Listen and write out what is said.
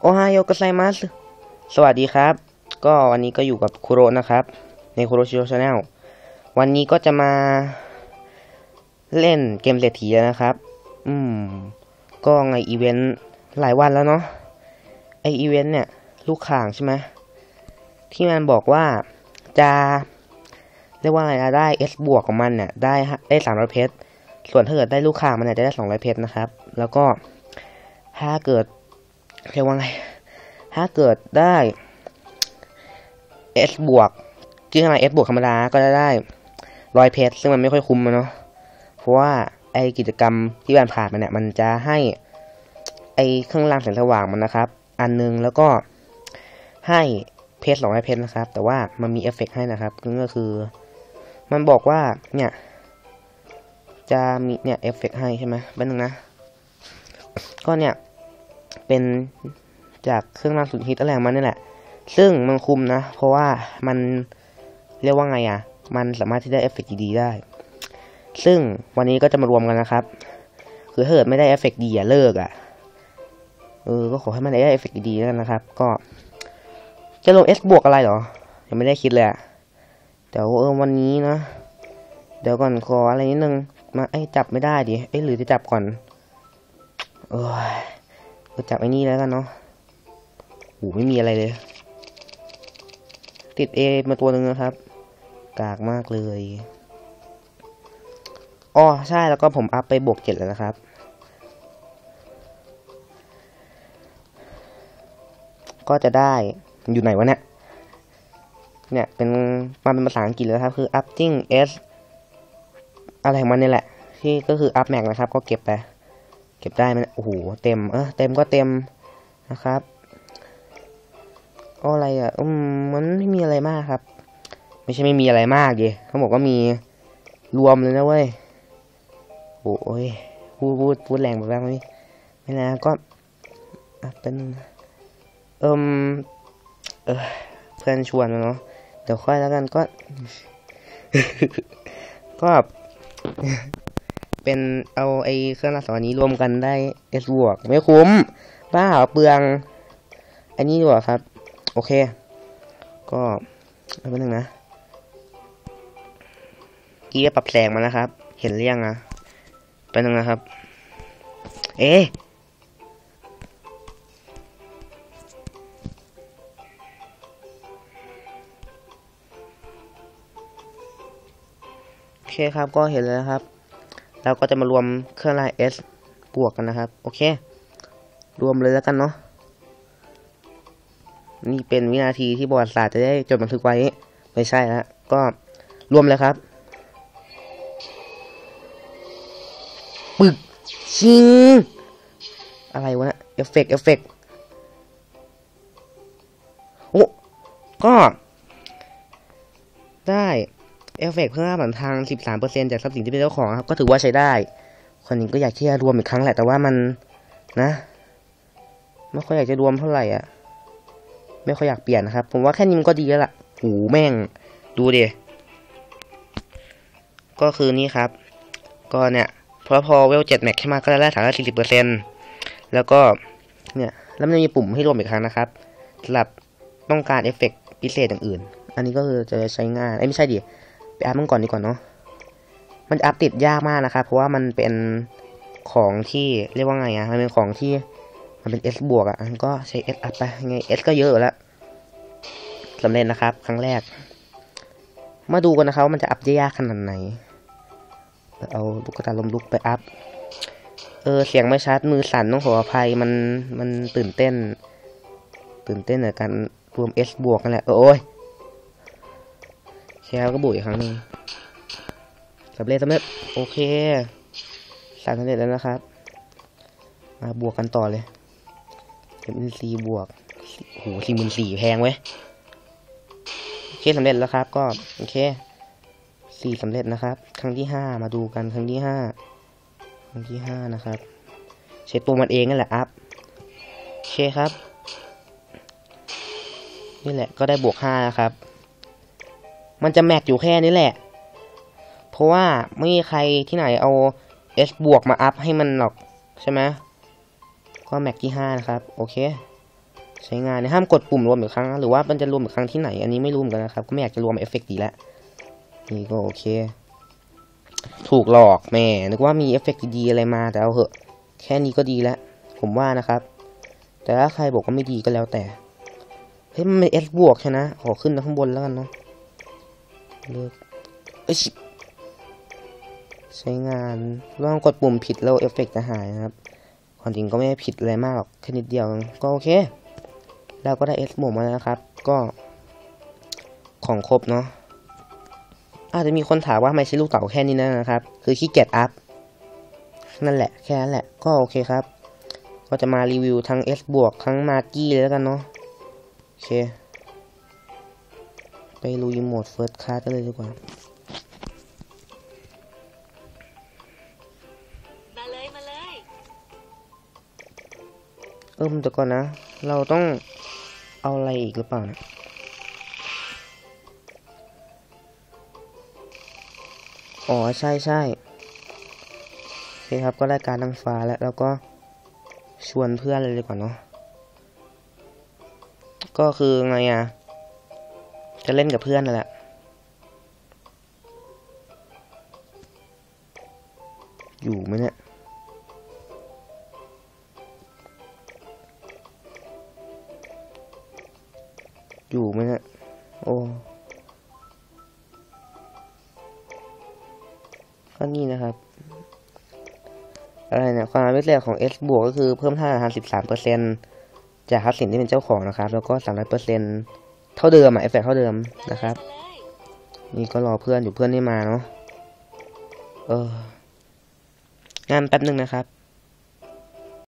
โอไฮโอกไซมัส สวัสดีครับ ก็วันนี้ก็อยู่กับคุโรนะครับ ในคุโรชิโรชาแนลวันนี้ก็จะมาเล่นเกมเศรษฐีแล้วนะครับ อืม ก็ไงอีเวนต์หลายวันแล้วเนาะ ไออีเวนต์เนี่ย ลูกข่างใช่ไหม ที่มันบอกว่าจะเรียกว่าอะไรนะได้ S บวกของมันเนี่ย ได้ได้สามร้อยเพชร ส่วนถ้าเกิดได้ลูกข่างมันเนี่ยจะได้สองร้อยเพชรนะครับ แล้วก็ถ้าเกิด เรียกว่าไง ถ้าเกิดได้ S บวกที่ทำไม S บวกธรรมดาก็จะได้ร้อยเพชรซึ่งมันไม่ค่อยคุ้มอะเนาะ เพราะว่าไอกิจกรรมที่ผ่านผ่านมาเนี่ย มันจะให้ไอเครื่องรางแสงสว่างมันนะครับ อันนึงแล้วก็ให้เพชรสองร้อยเพชรนะครับ แต่ว่ามันมีเอฟเฟกให้นะครับนั่นก็คือ มันบอกว่าเนี่ย จะมีเนี่ยเอฟเฟกให้ใช่ไหมแป๊บนึงนะ ก็เนี่ย เป็นจากเครื่องรางสุดฮิตอะไรมันนี่แหละ ซึ่งมันคุมนะ เพราะว่ามันเรียกว่าไงอะ มันสามารถที่ได้เอฟเฟกดีได้ ซึ่งวันนี้ก็จะมารวมกันนะครับ คือถ้าเกิดไม่ได้เอฟเฟกดีอย่าเลิกอะ เออ ก็ขอให้มันได้เอฟเฟกดีแล้วกันนะครับ ก็ จะลง S บวกอะไรเหรอ ยังไม่ได้คิดเลยอะเดี๋ยวเออวันนี้นะ เดี๋ยวก่อนขออะไรนิดนึง มาไอ้จับไม่ได้ดิ เอ้หรือจะจับก่อน เออ ก็จับไอ้นี่แล้วกันเนาะโหไม่มีอะไรเลย ติด A มาตัวหนึ่งนะครับ กากมากเลยอ๋อใช่แล้วก็ผมอัพไปบวกเจ็ดแล้วนะครับ ก็จะได้อยู่ไหนวะเนี่ย เนี่ยเป็นมาเป็นภาษาอังกฤษแล้วครับ คือ upping s อะไรของมันนี่แหละ ที่ก็คือ up max นะครับ ก็เก็บไป ก็บได้มันโอ้โหเต็มเออเต็มก็เต็มนะครับอะไรอะอืมมันไม่มีอะไรมากครับ ไม่ใช่ไม่มีอะไรมากเยเขาบอกว่ามีรวมเลยนะเว้ยโอ้ยพูดพูดพูดแรงแบบนั้นไม่ไม่นะก็เป็นเอิมเออเพื่อนชวนเนาะเดี๋ยวค่อยแล้วกันก็ ก็ เป็นเอาไอ้เครื่องรางสองอันนี้รวมกันได้ S บวกไม่คุ้มบ้าเหรอเปลือง อันนี้ดีกว่าครับ โอเค ก็เอาไปหนึ่งนะกี้ปรับแสงมานะครับ เห็นเรียงอะไปหนึ่งนะครับ เอ๊โอเคครับก็เห็นแล้วครับ เราก็จะมารวมเครื่องราง S บวกกันนะครับ โอเค รวมเลยแล้วกันเนาะนี่เป็นวินาทีที่บริษัทจะได้จดบันทึกไว้ ไม่ใช่แล้วก็รวมเลยครับปึกชิง อะไรวะเนี่ยเอฟเฟกต์เอฟเฟกต์โอ้ก็ ได้ เอฟเฟกต์เพิ่มผ่านทาง 13%จากทรัพย์สินที่เป็นเจ้าของครับ ก็ถือว่าใช้ได้ คนนี้ก็อยากที่จะรวมอีกครั้งแหละ แต่ว่ามันนะไม่ค่อยอยากจะรวมเท่าไหร่อะ ไม่ค่อยอยากเปลี่ยนนะครับ ผมว่าแค่นี้มันก็ดีแล้วล่ะหูแม่ง ดูดิก็คือนี่ครับ ก็เนี่ยพอพอเวลเจ็ดแม็กขึ้นมาก็จะได้ฐานละสี่สิบเปอร์เซ็นแล้วก็เนี่ยแล้วมันจะมีปุ่มให้รวมอีกครั้งนะครับสำหรับต้องการเอฟเฟกต์พิเศษอย่างอื่น อันนี้ก็คือจะใช้งานไอ้ไม่ใช่ดิ ไปอัพมันก่อนดีกว่าเนาะมันอัพติดยากมากนะครับ เพราะว่ามันเป็นของที่เรียกว่าไงอะมันเป็นของที่มันเป็น S บวกอะมันก็ใช้ S อัพไปไง S ก็เยอะแล้วสำเร็จนะครับ ครั้งแรก มาดูกันนะครับว่ามันจะอัพยากขนาดไหนเอาลูกกระตาลมลุกไปอัพ เออ เสียงไม่ชัด มือสั่นต้องขออภัย มัน มันตื่นเต้น ตื่นเต้นในการรวม S บวกกันแหละ โอ้ย แชร์ก็บุยอีกครั้งหนึ่งสำเร็จสำเร็จโอเคสั่นสำเร็จแล้วนะครับ มาบวกกันต่อเลยเป็นซีบวกโหสี่หมื่นสี่แพงเว้ยโอเคสำเร็จแล้วครับ ก็โอเคสี่สำเร็จนะครับ ครั้งที่ห้ามาดูกันครั้งที่ห้าครั้งที่ห้านะครับใช้ตัวมันเองนั่นแหละอัพโอเคครับ นี่แหละก็ได้บวกห้านะครับ มันจะแม็กอยู่แค่นี้แหละ เพราะว่าไม่มีใครที่ไหนเอา S บวกมาอัพให้มันหรอกใช่ไหมก็แม็กที่ห้านะครับ โอเค ใช้งานห้ามกดปุ่มรวมอีกครั้งนหรือว่ามันจะรวมอีกครั้งที่ไหน อันนี้ไม่รู้เหมือนกันนะครับ ก็ไม่อยากจะรวมเอฟเฟกต์ดีแล้วนี่ก็โอเค ถูกหลอกแม่นึกว่ามีเอฟเฟกต์ดีอะไรมาแต่เอาเหอะ แค่นี้ก็ดีแล้ว ผมว่านะครับ แต่ถ้าใครบอกว่าไม่ดีก็แล้วแต่ เฮ้ยมันเป็นเอสบวกใช่นะขอขึ้นไปข้างบนแล้วกันเนาะ เลือกเอ้ยใช้งานลองกดปุ่มผิดแล้วเอฟเฟกต์จะหายนะครับความจริงก็ไม่ได้ผิดอะไรมากหรอกแค่นิดเดียวก็โอเคเราก็ได้เอสบวกมาแล้วนะครับ ก็ของครบเนาะอาจจะมีคนถามว่าทำไมใช้ลูกเต๋าแค่นี้นะครับ คือขี้เกียจอัพนั่นแหละแค่นั้นแหละก็โอเคครับ ก็จะมารีวิวทั้ง S บวกทั้งมาร์กี้แล้วกันเนาะโอเค ลุยโหมดเฟิร์สคลาสกันเลยดีกว่า มาเลยมาเลยเออแต่ก่อนนะ เราต้องเอาอะไรอีกหรือเปล่านะอ๋อ ใช่ใช่โอเคครับก็ได้การนางฟ้าแล้วแล้วก็ชวนเพื่อนเลยดีกว่าเนาะก็คือไงอะ จะเล่นกับเพื่อนนั่นแหละอยู่ไหมเนี่ยอยู่ไหมเนี่ยโอ้ก็นี่นะครับ อะไรเนี่ยความพิเศษของ S บวกก็คือเพิ่มท่าทาง13เปอร์เซ็นจากคัสสินที่เป็นเจ้าของนะครับ แล้วก็ 300 เท่าเดิมอะเอฟเฟกเท่าเดิมนะครับ นี่ก็รอเพื่อนอยู่เพื่อนไม่มาเนาะเอองานแป๊บหนึ่งนะครับ